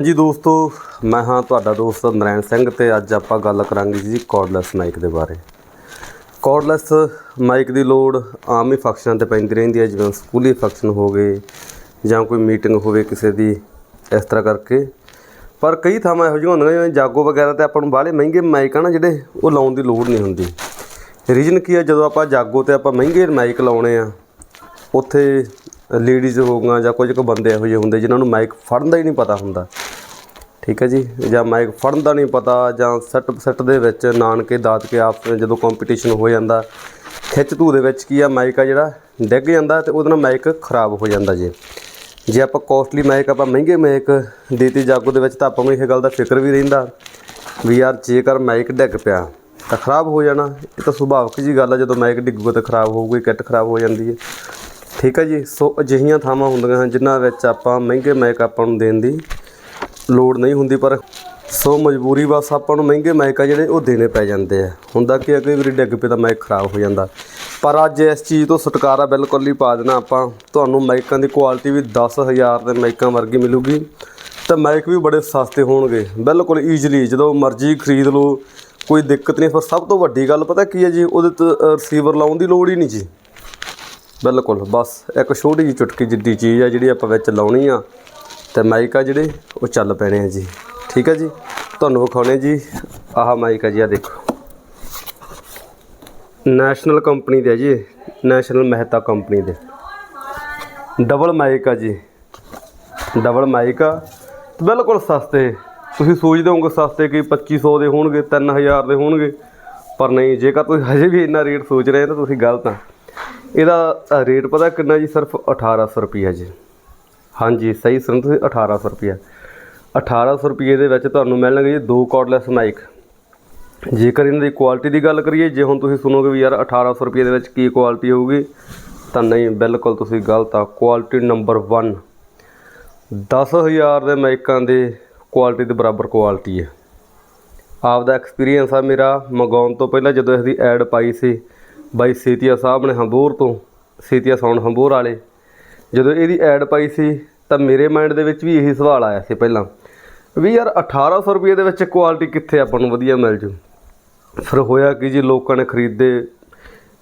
ਜੀ ਦੋਸਤੋ, ਮੈਂ ਹਾਂ ਤੁਹਾਡਾ ਦੋਸਤ ਨਰੈਣ ਸਿੰਘ ਤੇ ਅੱਜ ਆਪਾਂ ਗੱਲ ਕਰਾਂਗੇ ਜੀ ਕਾਰਡਲੈਸ ਮਾਈਕ ਦੇ ਬਾਰੇ। ਕਾਰਡਲੈਸ ਮਾਈਕ ਦੀ ਲੋੜ ਆਮ ਹੀ ਫੰਕਸ਼ਨਾਂ ਤੇ ਪੈਂਦੀ ਰਹਿੰਦੀ ਹੈ, ਜਿਵੇਂ ਸਕੂਲੀ ਫੰਕਸ਼ਨ ਹੋ ਗਏ ਜਾਂ ਕੋਈ ਮੀਟਿੰਗ ਹੋਵੇ ਕਿਸੇ ਦੀ, ਇਸ ਤਰ੍ਹਾਂ ਕਰਕੇ। ਪਰ ਕਈ ਥਾਵਾਂ ਇਹੋ ਜਿਹੀਆਂ ਹੁੰਦੀਆਂ ਜਿਵੇਂ ਜਾਗੋ ਵਗੈਰਾ ਤੇ ਆਪਾਂ ਨੂੰ ਬਾਹਲੇ ਮਹਿੰਗੇ ਮਾਈਕ ਆ ਨਾ ਜਿਹੜੇ ਉਹ ਲਾਉਣ ਦੀ ਲੋੜ ਨਹੀਂ ਹੁੰਦੀ। ਰੀਜਨ ਕੀ ਹੈ ਜਦੋਂ ਆਪਾਂ ਜਾਗੋ ਤੇ ਆਪਾਂ ਮਹਿੰਗੇ ਮਾਈਕ ਲਾਉਣੇ ਆ, ਉੱਥੇ ਲੇਡੀਜ਼ ਹੋਗੀਆਂ ਜਾਂ ਕੁਝ ਕੁ ਬੰਦੇ ਇਹੋ ਜਿਹੇ ਹੁੰਦੇ ਜਿਨ੍ਹਾਂ ਨੂੰ ਮਾਈਕ ਫੜਨ ਦਾ ਹੀ ਨਹੀਂ ਪਤਾ ਹੁੰਦਾ। ਠੀਕ ਹੈ ਜੀ, ਜਾਂ ਮਾਈਕ ਫੜਨ ਦਾ ਨਹੀਂ ਪਤਾ, ਜਾਂ ਸੱਟ ਸੱਟ ਦੇ ਵਿੱਚ ਨਾਨਕੇ ਦਾਤ ਕੇ ਆਪਸ ਵਿੱਚ ਜਦੋਂ ਕੰਪੀਟੀਸ਼ਨ ਹੋ ਜਾਂਦਾ, ਖਿੱਚ ਧੂ ਦੇ ਵਿੱਚ ਕੀ ਆ ਮਾਈਕ ਆ ਜਿਹੜਾ, ਡਿੱਗ ਜਾਂਦਾ ਤੇ ਉਹਦੇ ਨਾਲ ਮਾਈਕ ਖਰਾਬ ਹੋ ਜਾਂਦਾ ਜੀ। ਜੇ ਆਪਾਂ ਕੋਸਟਲੀ ਮਾਈਕ ਆਪਾਂ ਮਹਿੰਗੇ ਮਾਈਕ ਦੇਤੀ ਜਾਗੋ ਦੇ ਵਿੱਚ ਤਾਂ ਆਪਾਂ ਨੂੰ ਇਹ ਗੱਲ ਦਾ ਫਿਕਰ ਵੀ ਰਹਿੰਦਾ ਵੀ ਯਾਰ ਜੇਕਰ ਮਾਈਕ ਡਿੱਗ ਪਿਆ ਤਾਂ ਖਰਾਬ ਹੋ ਜਾਣਾ, ਇਹ ਤਾਂ ਸੁਭਾਵਿਕ ਜੀ ਗੱਲ ਆ, ਜਦੋਂ ਮਾਈਕ ਡਿੱਗੂਗਾ ਤਾਂ ਖਰਾਬ ਹੋਊਗੀ ਕਿੱਟ ਖਰਾਬ ਹੋ ਜਾਂਦੀ ਹੈ। ਠੀਕ ਹੈ ਜੀ, ਸੋ ਅਜਿਹੀਆਂ ਥਾਵਾਂ ਹੁੰਦੀਆਂ ਹਨ ਜਿਨ੍ਹਾਂ ਵਿੱਚ ਆਪਾਂ ਮਹਿੰਗੇ ਮਾਈਕ ਆਪਾਂ ਨੂੰ ਦੇਣ ਦੀ ਲੋੜ ਨਹੀਂ ਹੁੰਦੀ, ਪਰ ਸੋ ਮਜਬੂਰੀ ਬਸ ਆਪਾਂ ਨੂੰ ਮਹਿੰਗੇ ਮਾਈਕ ਆ ਜਿਹੜੇ, ਉਹ ਦੇਣੇ ਪੈ ਜਾਂਦੇ ਆ। ਹੁੰਦਾ ਕਿ ਕਈ ਵਾਰੀ ਡਿੱਗ ਪਏ ਤਾਂ ਮਾਈਕ ਖਰਾਬ ਹੋ ਜਾਂਦਾ। ਪਰ ਅੱਜ ਇਸ ਚੀਜ਼ ਤੋਂ ਛੁਟਕਾਰਾ ਬਿਲਕੁਲ ਹੀ ਪਾ ਦੇਣਾ ਆਪਾਂ। ਤੁਹਾਨੂੰ ਮਾਈਕਾਂ ਦੀ ਕੁਆਲਿਟੀ ਵੀ 10000 ਦੇ ਮਾਈਕਾਂ ਵਰਗੀ ਮਿਲੂਗੀ। ਤੇ ਮਾਈਕ ਵੀ ਬੜੇ ਸਸਤੇ ਹੋਣਗੇ। ਬਿਲਕੁਲ ਈਜ਼ੀਲੀ ਜਦੋਂ ਮਰਜ਼ੀ ਖਰੀਦ ਲਓ, ਕੋਈ ਦਿੱਕਤ ਨਹੀਂ। ਪਰ ਸਭ ਤੋਂ ਵੱਡੀ ਗੱਲ ਪਤਾ ਕੀ ਹੈ ਜੀ, ਉਹਦੇ ਤੇ ਰਿਸੀਵਰ ਲਾਉਣ ਦੀ ਲੋੜ ਹੀ ਨਹੀਂ ਜੀ। ਬਿਲਕੁਲ, ਬਸ ਇੱਕ ਛੋਟੀ ਜਿਹੀ ਚੁਟਕੀ ਜਿੱਡੀ ਚੀਜ਼ ਆ ਜਿਹੜੀ ਆਪਾਂ ਵਿੱਚ ਲਾਉਣੀ ਆ। ਤੇ ਮਾਈਕ ਆ ਜਿਹੜੇ, ਉਹ ਚੱਲ ਪੈਣੇ ਆ ਜੀ। ਠੀਕ ਆ ਜੀ? ਤੁਹਾਨੂੰ ਵਿਖਾਉਣੇ ਜੀ, ਆਹ ਮਾਈਕ ਆ ਜੀ ਆ ਦੇਖੋ। ਨੈਸ਼ਨਲ ਕੰਪਨੀ ਦੇ ਆ ਜੀ, ਨੈਸ਼ਨਲ ਮਹਿਤਾ ਕੰਪਨੀ ਦੇ। ਡਬਲ ਮਾਈਕ ਆ ਜੀ। ਡਬਲ ਮਾਈਕ ਆ। ਬਿਲਕੁਲ ਸਸਤੇ। ਤੁਸੀਂ ਸੋਚਦੇ ਹੋਵੋਗੇ ਸਸਤੇ ਕਿ 2500 ਦੇ ਹੋਣਗੇ 3000 ਦੇ ਹੋਣਗੇ। ਪਰ ਨਹੀਂ, ਜੇਕਰ ਤੁਸੀਂ ਹਜੇ ਵੀ ਇੰਨਾ ਰੇਟ ਸੋਚ ਰਹੇ ਤਾਂ ਤੁਸੀਂ ਗਲਤ ਆ। ਇਹਦਾ ਰੇਟ ਪਤਾ ਕਿੰਨਾ ਜੀ? ਸਿਰਫ 1800 ਰੁਪਈਆ ਜੀ। ਹਾਂਜੀ, ਸਹੀ ਸੁਣ ਤੁਸੀਂ 1800 ਰੁਪਈਆ। 1800 ਰੁਪਏ ਦੇ ਵਿੱਚ ਤੁਹਾਨੂੰ ਮਿਲਣਗੇ ਜੀ ਦੋ ਕਾਰਡਲੈਸ ਮਾਈਕ ਜੇਕਰ ਇਹਨਾਂ ਦੀ ਕੁਆਲਿਟੀ ਦੀ ਗੱਲ ਕਰੀਏ, ਜੇ ਹੁਣ ਤੁਸੀਂ ਸੁਣੋਗੇ ਵੀ ਯਾਰ 1800 ਰੁਪਏ ਦੇ ਵਿੱਚ ਕੀ ਕੁਆਲਿਟੀ ਹੋਊਗੀ, ਤਾਂ ਨਹੀਂ, ਬਿਲਕੁਲ ਤੁਸੀਂ ਗਲਤ ਆ। ਕੁਆਲਿਟੀ ਨੰਬਰ 1 10000 ਦੇ ਮਾਈਕਾਂ ਦੇ ਕੁਆਲਿਟੀ ਦੇ ਬਰਾਬਰ ਕੁਆਲਿਟੀ ਹੈ। ਆਪ ਦਾ ਐਕਸਪੀਰੀਅੰਸ ਆ ਮੇਰਾ, ਮੰਗਾਉਣ ਤੋਂ ਪਹਿਲਾਂ ਜਦੋਂ ਇਸ ਦੀ ਐਡ ਪਾਈ ਸੀ, ਬਾਈ ਸੀਤੀਆ ਸਾਹਿਬ ਨੇ ਹੰਬੂਰ ਤੋਂ, ਸੀਤੀਆ ਸਾਊਂਡ ਹੰਬੂਰ ਵਾਲੇ ਜਦੋਂ ਇਹਦੀ ਐਡ ਪਾਈ ਸੀ, ਤਾਂ ਮੇਰੇ ਮਾਈਂਡ ਦੇ ਵਿੱਚ ਵੀ ਇਹੀ ਸਵਾਲ ਆਇਆ ਸੀ ਪਹਿਲਾਂ ਵੀ ਯਾਰ 1800 ਰੁਪਏ ਦੇ ਵਿੱਚ ਕੁਆਲਿਟੀ ਕਿੱਥੇ ਆਪਾਂ ਨੂੰ ਵਧੀਆ ਮਿਲ ਜੂ? ਫਿਰ ਹੋਇਆ ਕਿ ਜੀ ਲੋਕਾਂ ਨੇ ਖਰੀਦੇ।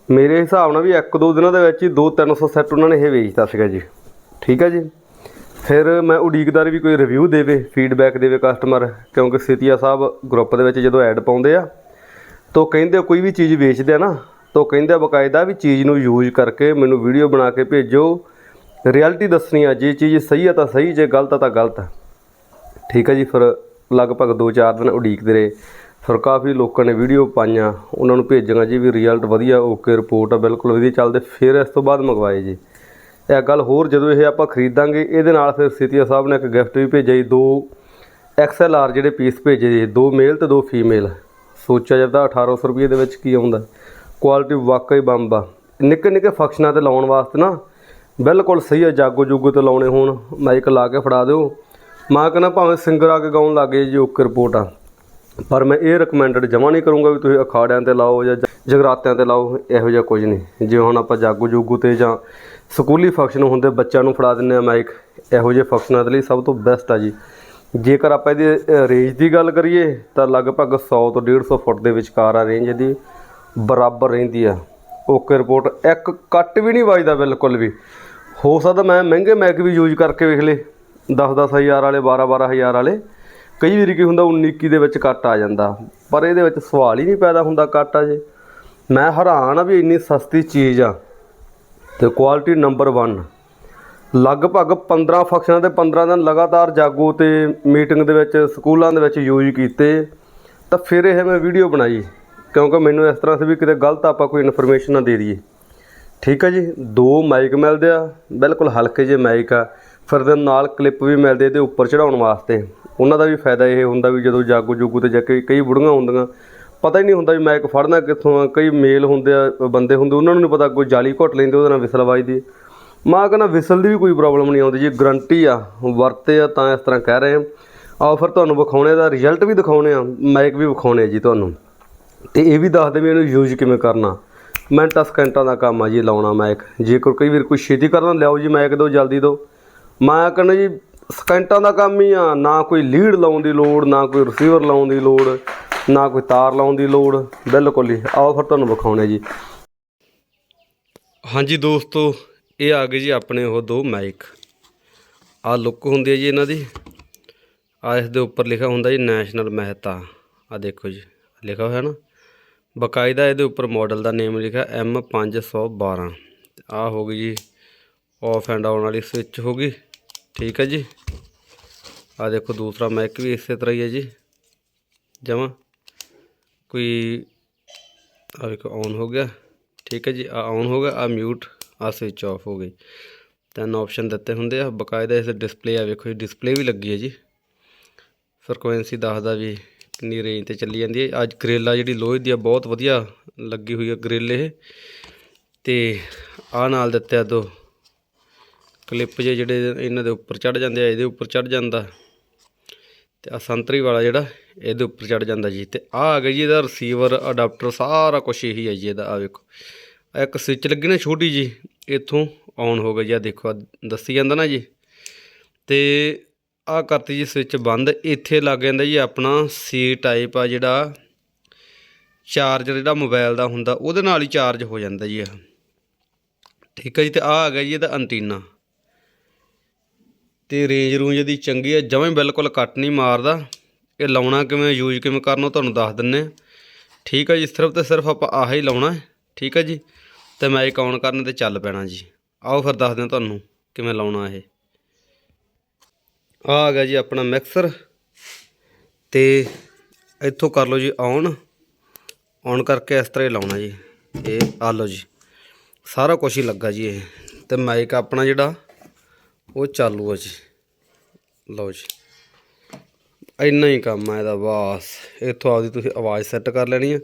ਮੇਰੇ ਹਿਸਾਬ ਨਾਲ ਵੀ ਇੱਕ ਦੋ ਦਿਨਾਂ ਦੇ ਵਿੱਚ ਹੀ 2-300 ਸੈੱਟ ਉਹਨਾਂ ਨੇ ਇਹ ਵੇਚਤਾ ਸੀਗਾ ਜੀ। ਠੀਕ ਹੈ ਜੀ? ਫਿਰ ਮੈਂ ਉਡੀਕਦਾਰ ਵੀ ਕੋਈ ਰਿਵਿਊ ਦੇਵੇ ਫੀਡਬੈਕ ਦੇਵੇ ਕਸਟਮਰ ਕਿਉਂਕਿ ਸਿਤੀਆ ਸਾਹਿਬ ਗਰੁੱਪ ਦੇ ਵਿੱਚ ਜਦੋਂ ਐਡ ਪਾਉਂਦੇ ਆ, ਤੋ ਕਹਿੰਦੇ ਕੋਈ ਵੀ ਚੀਜ਼ ਵੇਚਦੇ ਆ ਨਾ, ਤੋ ਕਹਿੰਦੇ ਆ ਬਕਾਇਦਾ ਵੀ ਚੀਜ਼ ਨੂੰ ਯੂਜ਼ ਕਰਕੇ ਮੈਨੂੰ ਵੀਡੀਓ ਬਣਾ ਕੇ ਭੇਜੋ। ਰਿਐਲਿਟੀ ਦੱਸਣੀ ਆ, ਜੇ ਚੀਜ਼ ਸਹੀ ਆ ਤਾਂ ਸਹੀ, ਜੇ ਗਲਤ ਆ ਤਾਂ ਗਲਤ। ਠੀਕ ਹੈ ਜੀ, ਫਿਰ ਲਗਭਗ 2-4 ਦਿਨ ਉਡੀਕਦੇ ਰਹੇ। ਫਿਰ ਕਾਫੀ ਲੋਕਾਂ ਨੇ ਵੀਡੀਓ ਪਾਈਆਂ, ਉਹਨਾਂ ਨੂੰ ਭੇਜਾਂਗਾ ਜੀ ਵੀ ਰਿਜ਼ਲਟ ਵਧੀਆ ਓਕੇ ਰਿਪੋਰਟ ਆ, ਬਿਲਕੁਲ ਵਧੀਆ ਚੱਲਦੇ। ਫਿਰ ਇਸ ਤੋਂ ਬਾਅਦ ਮੰਗਵਾਏ ਜੀ। ਇਹ ਗੱਲ ਹੋਰ ਜਦੋਂ ਇਹ ਆਪਾਂ ਖਰੀਦਾਂਗੇ, ਇਹਦੇ ਨਾਲ ਫਿਰ ਸਿਤੀਆ ਸਾਹਿਬ ਨੇ ਇੱਕ ਗਿਫਟ ਵੀ ਭੇਜਿਆ ਜੀ, ਦੋ XLR ਜਿਹੜੇ ਪੀਸ ਭੇਜੇ ਜੀ, ਦੋ ਮੇਲ ਤੇ ਦੋ ਫੀਮੇਲ ਸੋਚਿਆ ਜਾਂਦਾ 1800 ਰੁਪਏ ਦੇ ਵਿੱਚ ਕੀ ਆਉਂਦਾ। ਕੁਆਲਿਟੀ ਵਾਕਈ ਬੰਬ ਆ। ਨਿੱਕੇ ਨਿੱਕੇ ਫੰਕਸ਼ਨਾਂ ਤੇ ਲਾਉਣ ਵਾਸਤੇ ਨਾ ਬਿਲਕੁਲ ਸਹੀ ਆ, ਜਾਗੋ ਜੁਗੋ ਤੇ ਲਾਉਣੇ ਹੋਣ। ਮਾਈਕ ਲਾ ਕੇ ਫੜਾ ਦਿਓ। ਮਾਂ ਕਹਿੰਦਾ ਭਾਵੇਂ ਸਿੰਗਰ ਆ ਕੇ ਗਾਉਣ ਲੱਗੇ ਜੀ ਓਕੇ ਰਿਪੋਰਟ ਆ। ਪਰ ਮੈਂ ਇਹ ਰეკਮੈਂਡਡ ਜਮਾ ਨਹੀਂ ਕਰੂੰਗਾ ਵੀ ਤੁਸੀਂ ਅਖਾੜਿਆਂ ਤੇ ਲਾਓ ਜਾਂ ਜਗਰਾਤਿਆਂ ਤੇ ਲਾਓ, ਇਹੋ ਜਿਹਾ ਕੁਝ ਨਹੀਂ। ਜਿਵੇਂ ਹੁਣ ਆਪਾਂ ਜਾਗੋ ਜੁਗੋ ਤੇ ਜਾਂ ਸਕੂਲੀ ਫੰਕਸ਼ਨ ਹੁੰਦੇ, ਬੱਚਿਆਂ ਨੂੰ ਫੜਾ ਦਿੰਦੇ ਆ ਮਾਈਕ, ਇਹੋ ਜਿਹੇ ਫੰਕਸ਼ਨਾਂ ਦੇ ਲਈ ਸਭ ਤੋਂ ਬੈਸਟ ਆ ਜੀ। ਜੇਕਰ ਆਪਾਂ ਇਹਦੀ ਰੇਂਜ ਦੀ ਗੱਲ ਕਰੀਏ, ਤਾਂ ਲਗਭਗ 100 ਤੋਂ 150 ਫੁੱਟ ਦੇ ਵਿਚਕਾਰ ਆ ਰੇਂਜ ਇਹਦੀ, ਬਰਾਬਰ ਰਹਿੰਦੀ ਆ। ਓਕੇ ਰਿਪੋਰਟ, ਇੱਕ ਕੱਟ ਵੀ ਨਹੀਂ ਵੱਜਦਾ ਬਿਲਕੁਲ ਵੀ। ਹੋ ਸਕਦਾ ਮੈਂ ਮਹਿੰਗੇ ਮੈਕ ਵੀ ਯੂਜ਼ ਕਰਕੇ ਵੇਖ ਲੇ 10-10 ਹਜ਼ਾਰ ਵਾਲੇ 12-12 ਹਜ਼ਾਰ ਵਾਲੇ, ਕਈ ਵਾਰੀ ਕੀ ਹੁੰਦਾ 19 ਦੇ ਵਿੱਚ ਕੱਟ ਆ ਜਾਂਦਾ, ਪਰ ਇਹਦੇ ਵਿੱਚ ਸਵਾਲ ਹੀ ਨਹੀਂ ਪੈਦਾ ਹੁੰਦਾ ਕੱਟ ਆ ਜੇ। ਮੈਂ ਹੈਰਾਨ ਆ ਵੀ ਇੰਨੀ ਸਸਤੀ ਚੀਜ਼ ਆ, ਤੇ ਕੁਆਲਿਟੀ ਨੰਬਰ 1 ਲਗਭਗ 15 ਫੰਕਸ਼ਨਾਂ ਤੇ 15 ਦਿਨ ਲਗਾਤਾਰ ਜਾਗੋ ਤੇ ਮੀਟਿੰਗ ਦੇ ਵਿੱਚ, ਸਕੂਲਾਂ ਦੇ ਵਿੱਚ ਯੂਜ਼ ਕੀਤੇ, ਤਾਂ ਫਿਰ ਇਹ ਮੈਂ ਵੀਡੀਓ ਬਣਾਈ, ਕਿਉਂਕਿ ਮੈਨੂੰ ਇਸ ਤਰ੍ਹਾਂ ਸੀ ਵੀ ਕਿਤੇ ਗਲਤ ਆਪਾਂ ਕੋਈ ਇਨਫੋਰਮੇਸ਼ਨ ਨਾ ਦੇ ਦਈਏ। ਠੀਕ ਹੈ ਜੀ, ਦੋ ਮਾਈਕ ਮਿਲਦੇ ਆ, ਬਿਲਕੁਲ ਹਲਕੇ ਜਿਹੇ ਮਾਈਕ ਆ। ਫਿਰ ਦੇ ਨਾਲ ਕਲਿੱਪ ਵੀ ਮਿਲਦੇ ਇਹਦੇ ਉੱਪਰ ਚੜਾਉਣ ਵਾਸਤੇ। ਉਹਨਾਂ ਦਾ ਵੀ ਫਾਇਦਾ ਇਹ ਹੁੰਦਾ ਵੀ ਜਦੋਂ ਜਾਗੋ ਜੁਗੂ ਤੇ ਜਾ ਕੇ ਕਈ ਬੁੜੀਆਂ ਹੁੰਦੀਆਂ, ਪਤਾ ਹੀ ਨਹੀਂ ਹੁੰਦਾ ਵੀ ਮਾਈਕ ਫੜਨਾ ਕਿੱਥੋਂ ਆ, ਕਈ ਮੇਲ ਹੁੰਦੇ ਆ, ਬੰਦੇ ਹੁੰਦੇ, ਉਹਨਾਂ ਨੂੰ ਨਹੀਂ ਪਤਾ ਕੋਈ ਜਾਲੀ ਘੁੱਟ ਲੈਂਦੇ, ਉਹਦੇ ਨਾਲ ਵਿਸਲ ਵੱਜਦੀ ਮਾਂ ਕਹਿੰਦਾ ਵਿਸਲ ਦੀ ਵੀ ਕੋਈ ਪ੍ਰੋਬਲਮ ਨਹੀਂ ਆਉਂਦੀ ਜੀ ਗਰੰਟੀ ਆ, ਵਰਤੇ ਆ ਤਾਂ ਇਸ ਤਰ੍ਹਾਂ ਕਹਿ ਰਹੇ ਆ। ਆਓ ਫਿਰ ਤੁਹਾਨੂੰ ਵਿਖਾਉਣੇ ਦਾ ਰਿਜ਼ਲਟ ਵੀ ਦਿਖਾਉਣੇ ਆ ਮਾਈਕ ਵੀ ਵਿਖਾਉਣੇ ਆ ਜੀ ਤੁਹਾਨੂੰ। ਤੇ ਇਹ ਵੀ ਦੱਸਦੇ ਵੀ ਇਹਨੂੰ ਯੂਜ਼ ਕਿਵੇਂ ਕਰਨਾ। ਮਿੰਟਾਂ ਸਕਿੰਟਾਂ ਦਾ ਕੰਮ ਆ ਜੀ, ਲਾਉਣਾ ਮਾਈਕ ਜੇਕਰ ਕਈ ਵਾਰ ਕੋਈ ਛੇਤੀ ਕਰਨਾ ਲਿਆਓ ਜੀ ਮਾਈਕ ਦਿਓ ਜਲਦੀ ਦਿਓ ਮੈਂ ਕਹਿੰਦਾ ਜੀ, ਸਕਿੰਟਾਂ ਦਾ ਕੰਮ ਹੀ ਆ। ਨਾ ਕੋਈ ਲੀਡ ਲਾਉਣ ਦੀ ਲੋੜ, ਨਾ ਕੋਈ ਰਿਸੀਵਰ ਲਾਉਣ ਦੀ ਲੋੜ, ਨਾ ਕੋਈ ਤਾਰ ਲਾਉਣ ਦੀ ਲੋੜ। ਬਿਲਕੁਲ ਹੀ ਆਓ ਫਿਰ ਤੁਹਾਨੂੰ ਵਿਖਾਉਣੇ ਜੀ। ਹਾਂਜੀ ਦੋਸਤੋ, ਇਹ ਆ ਗਏ ਜੀ ਆਪਣੇ ਉਹ ਦੋ ਮਾਈਕ ਆ ਲੁੱਕ ਹੁੰਦੀ ਹੈ ਜੀ ਇਹਨਾਂ ਦੀ। ਆ ਇਸ ਦੇ ਉੱਪਰ ਲਿਖਿਆ ਹੁੰਦਾ ਜੀ ਨੈਸ਼ਨਲ ਮਹਿਤਾ। ਆ ਦੇਖੋ ਜੀ, ਲਿਖਿਆ ਹੋਇਆ ਨਾ। ਬਕਾਇਦਾ ਇਹਦੇ ਉੱਪਰ ਮਾਡਲ ਦਾ ਨੇਮ ਲਿਖਿਆ M512 ਆ ਹੋ ਗਈ ਜੀ ਆਫ ਐਂਡ ਆਨ ਵਾਲੀ ਸਵਿਚ ਹੋ ਗਈ। ਠੀਕ ਹੈ ਜੀ। ਆ ਦੇਖੋ ਦੂਸਰਾ ਮਾਈਕ ਵੀ ਇਸੇ ਤਰ੍ਹਾਂ ਹੀ ਹੈ ਜੀ। ਜਮਾ। ਕੋਈ ਆ ਵੇਖੋ ਆਨ ਹੋ ਗਿਆ। ਠੀਕ ਹੈ ਜੀ ਆ ਆਨ ਹੋ ਗਿਆ ਆ ਮਿਊਟ ਆ ਸਵਿਚ ਆਫ ਹੋ ਗਈ। ਤਿੰਨ ਆਪਸ਼ਨ ਦਿੱਤੇ ਹੁੰਦੇ ਆ। ਬਕਾਇਦਾ ਇਸ ਡਿਸਪਲੇ ਆ, ਵੇਖੋ ਜੀ ਡਿਸਪਲੇ ਵੀ ਲੱਗੀ ਹੈ ਜੀ। ਫ੍ਰੀਕੁਐਂਸੀ ਦੱਸਦਾ ਵੀ ਕਿੰਨੀ ਰੇਂਜ ਤੇ ਚੱਲੀ ਜਾਂਦੀ ਹੈ। ਅੱਜ ਗਰੇਲਾ ਜਿਹੜੀ ਲੋਹੇ ਦੀ ਆ, ਬਹੁਤ ਵਧੀਆ ਲੱਗੀ ਹੋਈ ਹੈ ਗ੍ਰਿਲ ਇਹ। ਤੇ ਆ ਨਾਲ ਦਿੱਤੇ ਦੋ ਕਲਿੱਪ ਜੇ ਜਿਹੜੇ ਇਹਨਾਂ ਦੇ ਉੱਪਰ ਚੜ ਜਾਂਦੇ ਆ, ਇਹਦੇ ਉੱਪਰ ਚੜ ਜਾਂਦਾ। ਤੇ ਆ ਸੰਤਰੀ ਵਾਲਾ ਜਿਹੜਾ, ਇਹਦੇ ਉੱਪਰ ਚੜ ਜਾਂਦਾ ਜੀ। ਤੇ ਆ ਆ ਗਿਆ ਜੀ ਇਹਦਾ ਰਿਸੀਵਰ ਅਡਾਪਟਰ ਸਾਰਾ ਕੁਝ ਇਹੀ ਹੈ ਜੀ ਇਹਦਾ। ਆ ਵੇਖੋ ਇੱਕ ਸਵਿਚ ਲੱਗੀ ਨਾ ਛੋਟੀ ਜੀ ਇੱਥੋਂ ਆਨ ਹੋ ਗਈ ਜੀ। ਆ ਦੇਖੋ, ਆਹ ਦੱਸੀ ਜਾਂਦਾ ਨਾ ਜੀ। ਤੇ ਆ ਕਰਤੀ ਜੀ ਸਵਿਚ ਬੰਦ। ਇੱਥੇ ਲੱਗ ਜਾਂਦਾ ਜੀ ਆਪਣਾ ਸੀ ਟਾਈਪ ਆ ਜਿਹੜਾ। ਚਾਰਜਰ ਜਿਹੜਾ ਮੋਬਾਈਲ ਦਾ ਹੁੰਦਾ, ਉਹਦੇ ਨਾਲ ਹੀ ਚਾਰਜ ਹੋ ਜਾਂਦਾ ਜੀ ਇਹ। ਠੀਕ ਹੈ ਜੀ, ਤੇ ਆ ਆ ਗਿਆ ਜੀ ਇਹਦਾ ਐਂਟੀਨਾ ਤੇ ਰੇਂਜ ਰੂੰਜ ਦੀ ਚੰਗੀ ਹੈ ਜਮੇ ਬਿਲਕੁਲ ਕੱਟ ਨਹੀਂ ਮਾਰਦਾ। ਇਹ ਲਾਉਣਾ ਕਿਵੇਂ ਯੂਜ਼ ਕਿਵੇਂ ਕਰਨਾ, ਉਹ ਤੁਹਾਨੂੰ ਦੱਸ ਦਿੰਨੇ ਹਾਂ। ਠੀਕ ਹੈ ਜੀ, ਸਿਰਫ ਤੇ ਸਿਰਫ ਆਪਾਂ ਆਹ ਹੀ ਲਾਉਣਾ ਹੈ। ਠੀਕ ਹੈ ਜੀ, ਤੇ ਮਾਈਕ ਆਨ ਕਰਨ ਤੇ ਚੱਲ ਪੈਣਾ ਜੀ। ਆਓ ਫਿਰ ਦੱਸਦੇ ਹਾਂ ਤੁਹਾਨੂੰ ਕਿਵੇਂ ਲਾਉਣਾ ਇਹ। ਆ ਆ ਗਿਆ ਜੀ ਆਪਣਾ ਮਿਕਸਰ ਤੇ ਇੱਥੋਂ ਕਰ ਲਓ ਜੀ ਔਨ ਔਨ ਕਰਕੇ ਇਸ ਤਰ੍ਹਾਂ ਹੀ ਲਾਉਣਾ ਜੀ। ਇਹ ਆ ਲਓ ਜੀ। ਸਾਰਾ ਕੁਝ ਹੀ ਲੱਗਾ ਜੀ ਇਹ। ਤੇ ਮਾਈਕ ਆਪਣਾ ਜਿਹੜਾ, ਉਹ ਚਾਲੂ ਹੈ ਜੀ। ਲਓ ਜੀ। ਇੰਨਾ ਹੀ ਕੰਮ ਹੈ ਇਹਦਾ, ਬਸ। ਇੱਥੋਂ ਆਪਦੀ ਤੁਸੀਂ ਆਵਾਜ਼ ਸੈੱਟ ਕਰ ਲੈਣੀ ਆ।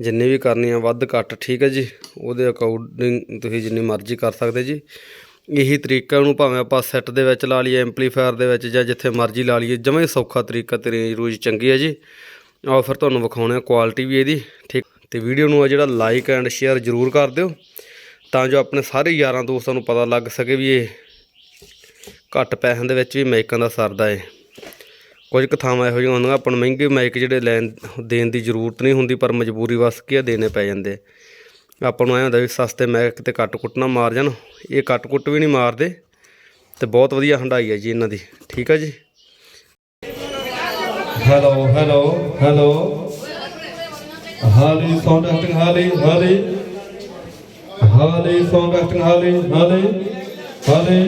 ਜਿੰਨੀ ਵੀ ਕਰਨੀ ਆ, ਵੱਧ ਘੱਟ, ਠੀਕ ਹੈ ਜੀ। ਉਹਦੇ ਅਕੋਰਡਿੰਗ ਤੁਸੀਂ ਜਿੰਨੀ ਮਰਜ਼ੀ ਕਰ ਸਕਦੇ ਜੀ। ਇਹੀ ਤਰੀਕਾ ਉਹਨੂੰ ਭਾਵੇਂ ਆਪਾਂ ਸੈੱਟ ਦੇ ਵਿੱਚ ਲਾ ਲਈਏ ਐਂਪਲੀਫਾਇਰ ਦੇ ਵਿੱਚ ਜਾਂ ਜਿੱਥੇ ਮਰਜ਼ੀ ਲਾ ਲਈਏ, ਜਮਾਂ ਸੌਖਾ ਤਰੀਕਾ ਤੇ ਰੇਂਜ ਰੂਜ ਚੰਗੀ ਹੈ ਜੀ। ਆਓ ਫਿਰ ਤੁਹਾਨੂੰ ਵਿਖਾਉਣੇ ਆ ਕੁਆਲਿਟੀ ਵੀ ਇਹਦੀ, ਠੀਕ। ਤੇ ਵੀਡੀਓ ਨੂੰ ਆ ਜਿਹੜਾ ਲਾਈਕ ਐਂਡ ਸ਼ੇਅਰ ਜ਼ਰੂਰ ਕਰ ਦਿਓ, ਤਾਂ ਜੋ ਆਪਣੇ ਸਾਰੇ ਯਾਰਾਂ ਦੋਸਤਾਂ ਨੂੰ ਪਤਾ ਲੱਗ ਸਕੇ ਵੀ ਇਹ ਘੱਟ ਪੈਸਿਆਂ ਦੇ ਵਿੱਚ ਵੀ ਮਾਈਕਾਂ ਦਾ ਸਰਦਾ ਏ। ਕੁਝ ਕਥਾਵਾਂ ਇਹੋ ਜਿਹੀਆਂ ਹੁੰਦੀਆਂ, ਆਪਾਂ ਨੂੰ ਮਹਿੰਗੇ ਮਾਈਕ ਜਿਹੜੇ ਲੈਣ ਦੇਣ ਦੀ ਜ਼ਰੂਰਤ ਨਹੀਂ ਹੁੰਦੀ, ਪਰ ਮਜਬੂਰੀ ਵਸ ਕੇ ਦੇਣੇ ਪੈ ਜਾਂਦੇ ਆਪਾਂ ਨੂੰ ਐ ਹੁੰਦਾ ਵੀ ਸਸਤੇ ਮੈਂ ਕਿਤੇ ਕੱਟ ਕੁੱਟ ਨਾ ਮਾਰ ਜਾਣ ਇਹ ਕੱਟ ਕੁੱਟ ਵੀ ਨਹੀਂ ਮਾਰਦੇ ਤੇ ਬਹੁਤ ਵਧੀਆ ਹੰਡਾਈ ਹੈ ਜੀ ਇਹਨਾਂ ਦੀ ਠੀਕ ਹੈ ਜੀ ਹੈਲੋ ਹੈਲੋ ਹੈਲੋ ਹਾਲੀ ਸਾਊਂਡ ਐਕਟਿੰਗ ਹਾਲੀ ਹਾਲੀ ਹਾਲੀ ਸਾਊਂਡ ਐਕਟਿੰਗ ਹਾਲੀ ਹਾਲੀ ਹਾਲੀ